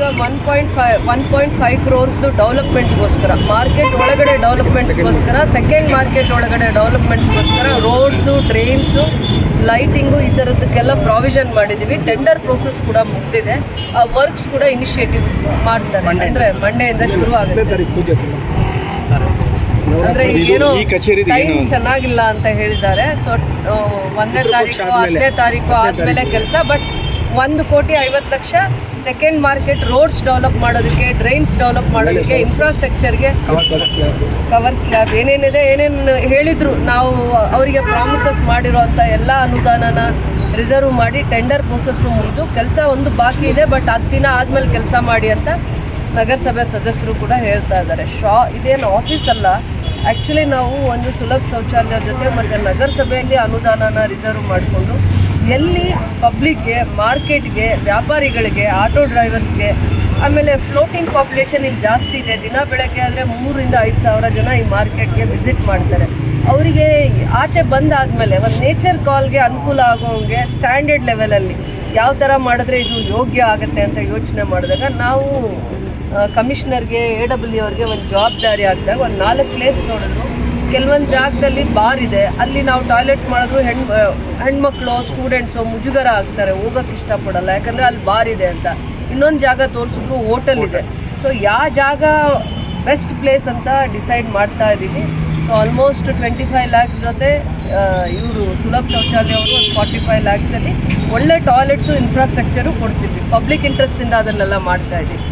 ಈಗ one point five one point five ಕ್ರೋರ್ಸ್ದು ಡೆವಲಪ್ಮೆಂಟ್ಗೋಸ್ಕರ market ಒಳಗಡೆ ಡೆವಲಪ್ಮೆಂಟ್ಗೋಸ್ಕರ ಸೆಕೆಂಡ್ ಮಾರ್ಕೆಟ್ ಒಳಗಡೆ ಡೆವಲಪ್ಮೆಂಟ್ಗೋಸ್ಕರ ರೋಡ್ಸು ಟ್ರೈನ್ಸು ಲೈಟಿಂಗು ಈ ಥರದಕ್ಕೆಲ್ಲ ಪ್ರಾವಿಷನ್ ಮಾಡಿದ್ದೀವಿ ಟೆಂಡರ್ ಪ್ರೋಸೆಸ್ ಕೂಡ ಮುಗ್ದಿದೆ. ಆ ವರ್ಕ್ಸ್ ಕೂಡ ಇನಿಷಿಯೇಟಿವ್ ಮಾಡ್ತಾರೆ. ಅಂದರೆ ಮಂಡೆಯಿಂದ ಶುರು ಆಗುತ್ತೆ. ಅಂದರೆ ಏನೋ ಟೈಮ್ ಚೆನ್ನಾಗಿಲ್ಲ ಅಂತ ಹೇಳಿದ್ದಾರೆ. ಸೊ ಒಂದನೇ ತಾರೀಕು. ಹತ್ತನೇ ತಾರೀಕು ಆದಮೇಲೆ ಕೆಲಸ ಬಟ್ ಒಂದು ಕೋಟಿ ಐವತ್ತು ಲಕ್ಷ ಸೆಕೆಂಡ್ ಮಾರ್ಕೆಟ್ ರೋಡ್ಸ್ ಡೆವಲಪ್ ಮಾಡೋದಕ್ಕೆ ಡ್ರೈನ್ಸ್ ಡೆವಲಪ್ ಮಾಡೋದಕ್ಕೆ ಇನ್ಫ್ರಾಸ್ಟ್ರಕ್ಚರ್ಗೆ ಕವರ್ ಸ್ಲ್ಯಾಬ್ ಏನೇನಿದೆ ಏನೇನು ಹೇಳಿದ್ರು ನಾವು ಅವರಿಗೆ ಪ್ರಾಮಿಸಸ್ ಮಾಡಿರೋಂಥ ಎಲ್ಲ ಅನುದಾನನ ರಿಸರ್ವ್ ಮಾಡಿ ಟೆಂಡರ್ ಪ್ರೊಸೆಸ್ ಮುಗಿದು ಕೆಲಸ ಒಂದು ಬಾಕಿ ಇದೆ ಬಟ್ ಹತ್ತು ದಿನ ಆದಮೇಲೆ ಕೆಲಸ ಮಾಡಿ ಅಂತ ನಗರಸಭೆ ಸದಸ್ಯರು ಕೂಡ ಹೇಳ್ತಾ ಇದ್ದಾರೆ. ಶಾ ಇದೇನು ಆಫೀಸ್ ಅಲ್ಲ. ಆ್ಯಕ್ಚುಲಿ ನಾವು ಒಂದು ಸುಲಭ ಶೌಚಾಲಯ ಜೊತೆ ಮತ್ತು ನಗರಸಭೆಯಲ್ಲಿ ಅನುದಾನನ ರಿಸರ್ವ್ ಮಾಡಿಕೊಂಡು ಎಲ್ಲಿ ಪಬ್ಲಿಕ್ಗೆ ಮಾರ್ಕೆಟ್ಗೆ, ವ್ಯಾಪಾರಿಗಳಿಗೆ ಆಟೋ ಡ್ರೈವರ್ಸ್ಗೆ ಆಮೇಲೆ ಫ್ಲೋಟಿಂಗ್ ಪಾಪ್ಯುಲೇಷನ್ ಇಲ್ಲಿ ಜಾಸ್ತಿ ಇದೆ. ದಿನ ಬೆಳಗ್ಗೆ ಆದರೆ ಮೂರರಿಂದ ಐದು ಸಾವಿರ ಜನ ಈ ಮಾರ್ಕೆಟ್ಗೆ ವಿಸಿಟ್ ಮಾಡ್ತಾರೆ. ಅವರಿಗೆ ಆಚೆ ಬಂದಾದಮೇಲೆ ಒಂದು ನೇಚರ್ ಕಾಲ್ಗೆ ಅನುಕೂಲ ಆಗೋಂಗೆ ಸ್ಟ್ಯಾಂಡರ್ಡ್ ಲೆವೆಲಲ್ಲಿ ಯಾವ ಥರ ಮಾಡಿದ್ರೆ ಇದು ಯೋಗ್ಯ ಆಗುತ್ತೆ ಅಂತ ಯೋಚನೆ ಮಾಡಿದಾಗ ನಾವು ಕಮಿಷನರ್ಗೆ ಎ ಡಬ್ಲ್ಯೂ ಅವ್ರಿಗೆ ಒಂದು ಜವಾಬ್ದಾರಿ ಆಗಿದಾಗ ಒಂದು ನಾಲ್ಕು ಪ್ಲೇಸ್ ನೋಡಿದ್ರು. ಕೆಲವೊಂದು ಜಾಗದಲ್ಲಿ ಬಾರ್ ಇದೆ. ಅಲ್ಲಿ ನಾವು ಟಾಯ್ಲೆಟ್ ಮಾಡಿದ್ರು ಹೆಣ್ ಹೆಣ್ಮಕ್ಳು ಸ್ಟೂಡೆಂಟ್ಸು ಮುಜುಗರ ಆಗ್ತಾರೆ ಹೋಗೋಕ್ಕೆ ಇಷ್ಟಪಡಲ್ಲ. ಯಾಕಂದರೆ ಅಲ್ಲಿ ಬಾರ್ ಇದೆ ಅಂತ. ಇನ್ನೊಂದು ಜಾಗ ತೋರಿಸಿದ್ರು ಹೋಟೆಲ್ ಇದೆ. ಸೊ ಯಾವ ಜಾಗ ಬೆಸ್ಟ್ ಪ್ಲೇಸ್ ಅಂತ ಡಿಸೈಡ್ ಮಾಡ್ತಾ ಇದ್ದೀವಿ so almost twenty five lakhs ಜೊತೆ ಇವರು ಸುಲಭ ಶೌಚಾಲಯ ಅವರು ಒಂದು ಫಾರ್ಟಿ ಫೈವ್ ಲ್ಯಾಕ್ಸಲ್ಲಿ ಒಳ್ಳೆ ಟಾಯ್ಲೆಟ್ಸು ಇನ್ಫ್ರಾಸ್ಟ್ರಕ್ಚರು ಕೊಡ್ತಿದ್ವಿ. ಪಬ್ಲಿಕ್ ಇಂಟ್ರೆಸ್ಟಿಂದ ಅದನ್ನೆಲ್ಲ ಮಾಡ್ತಾ ಇದ್ದೀವಿ